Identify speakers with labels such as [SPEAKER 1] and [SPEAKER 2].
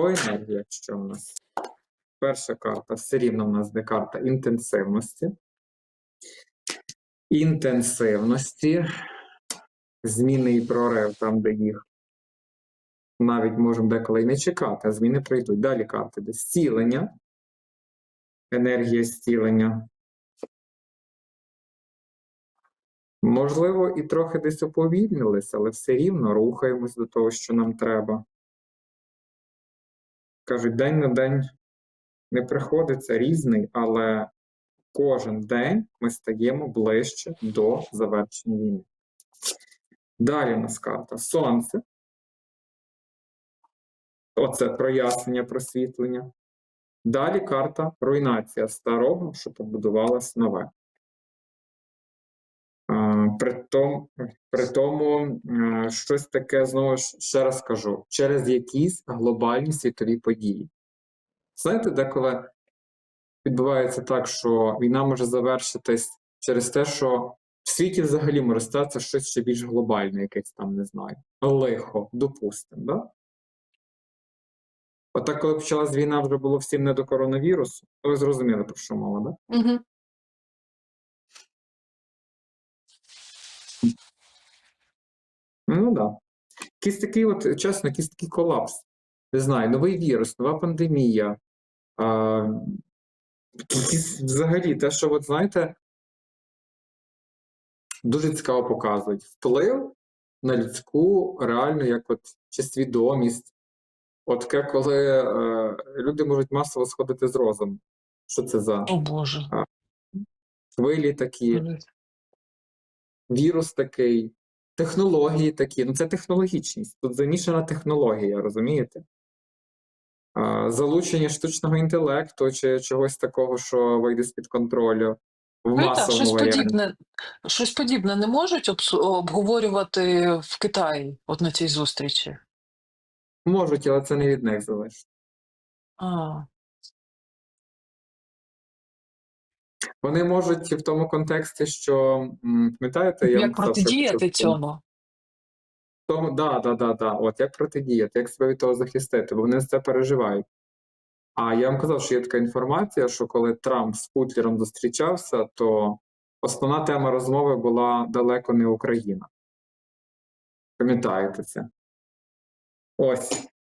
[SPEAKER 1] по енергіях, що в нас? Перша карта все рівно в нас де карта інтенсивності. Інтенсивності, зміни і прорив, там, де їх навіть можемо деколи і не чекати, а зміни прийдуть. Далі карти, де зцілення, енергія зцілення. Можливо, і трохи десь уповільнилися, але все рівно рухаємось до того, що нам треба. Кажуть, день на день не приходиться різний, але кожен день ми стаємо ближче до завершення війни. Далі у нас карта Сонце. Оце прояснення, просвітлення. Далі карта руйнація старого, що побудувалось нове. При тому, при тому е, щось таке, знову ж ще раз кажу, через якісь глобальні світові події. Знаєте, деколи відбувається так, що війна може завершитись через те, що в світі взагалі може статися щось ще більш глобальне, якесь там, не знаю, лихо, допустимо. Да? Отак, коли почалась війна, вже було всім не до коронавірусу, ви зрозуміли, про що мова, да?
[SPEAKER 2] Угу.
[SPEAKER 1] Ну так. Да. Якийсь такий, от, чесно, якийсь такий колапс. Не знаю, новий вірус, нова пандемія. А, якісь, взагалі, те, що, от, знаєте, дуже цікаво показують. Вплив на людську реальну, як от чи свідомість. От таке, коли е, люди можуть масово сходити з розуму. Що це за
[SPEAKER 2] О Боже.
[SPEAKER 1] хвилі такі, вірус такий, технології такі. Ну, це технологічність. Тут замішана технологія, розумієте? Залучення штучного інтелекту чи чогось такого, що вийде з-під контролю в
[SPEAKER 2] Рита,
[SPEAKER 1] масовому
[SPEAKER 2] щось
[SPEAKER 1] варіанті.
[SPEAKER 2] подібне, щось подібне не можуть обговорювати в Китаї, от на цій зустрічі.
[SPEAKER 1] Можуть, але це не від них залежить.
[SPEAKER 2] А,
[SPEAKER 1] Вони можуть в тому контексті, що пам'ятаєте, я
[SPEAKER 2] як протидіяти цьому?
[SPEAKER 1] Тому, да, да, да, да. От як протидіяти, як себе від того захистити, бо вони це переживають. А я вам казав, що є така інформація, що коли Трамп з Путлером зустрічався, то основна тема розмови була далеко не Україна. Пам'ятаєте це? Ось.